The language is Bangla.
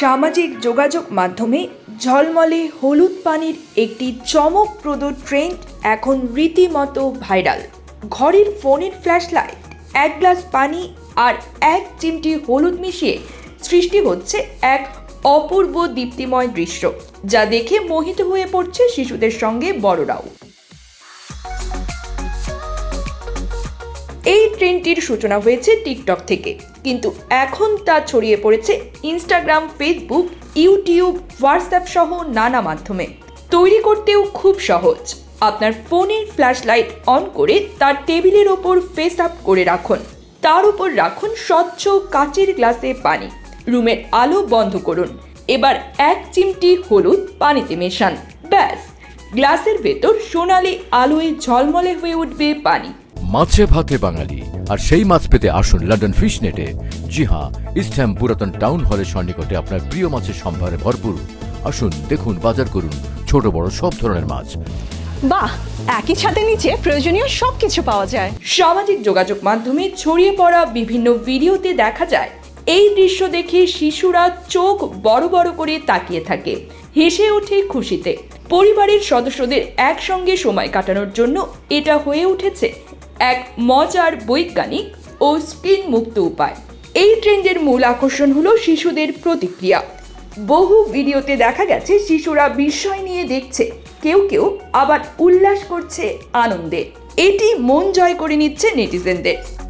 সামাজিক যোগাযোগ মাধ্যমে ঝলমলে হলুদ পানির একটি চমকপ্রদ ট্রেন্ড এখন রীতিমতো ভাইরাল। ঘরের ফোনের ফ্ল্যাশ লাইট, এক গ্লাস পানি আর এক চিমটি হলুদ মিশিয়ে সৃষ্টি হচ্ছে এক অপূর্ব দীপ্তিময় দৃশ্য, যা দেখে মোহিত হয়ে পড়ছে শিশুদের সঙ্গে বড়রাও। ট্রেন্ডটির সূচনা হয়েছে টিকটক থেকে। কিন্তু এখন তা ছড়িয়ে পড়েছে ইনস্টাগ্রাম, ফেসবুক, ইউটিউব, হোয়াটসঅ্যাপ সহ নানা মাধ্যমে। তৈরি করতেও খুব সহজ। আপনার ফোনের ফ্ল্যাশ লাইট অন করে তার টেবিলের ওপর ফেস আপ করে রাখুন। তার উপর রাখুন স্বচ্ছ কাচের গ্লাসে পানি। রুমের আলো বন্ধ করুন। এবার এক চিমটি হলুদ পানিতে মেশান। ব্যাস। গ্লাসের ভেতর সোনালি আলোয় ঝলমলে হয়ে উঠবে পানি। মাছে ভাতে বাঙালি। আর সেই মাছ পেতে আসুন লন্ডন ফিশ নেটে জি হ্যাঁ ইস্টহ্যাম পুরাতন টাউন হলের সন্নিকটে আপনার প্রিয় মাছের সম্ভারে ভরপুর। আসুন দেখুন বাজার করুন ছোট বড় সব ধরনের মাছ। বাহ একই ছাদের নিচে প্রয়োজনীয় সবকিছু পাওয়া যায়। সামাজিক যোগাযোগ মাধ্যমে ছড়িয়ে পড়া বিভিন্ন ভিডিওতে দেখা যায় এই দৃশ্য দেখে শিশুরা চোখ বড় বড় করে তাকিয়ে থাকে হেসে ওঠে খুশিতে। পরিবারের সদস্যদের একসঙ্গে সময় কাটানোর জন্য এটা হয়ে উঠেছে এক মজার বৈজ্ঞানিক ও স্ক্রিন মুক্ত উপায়। এই ট্রেন্ডের মূল আকর্ষণ হলো শিশুদের প্রতিক্রিয়া। বহু ভিডিওতে দেখা গেছে, শিশুরা বিস্ময় নিয়ে দেখছে, কেউ কেউ আবার উল্লাস করছে আনন্দে। এটি মন জয় করে নিচ্ছে নেটিজেনদের।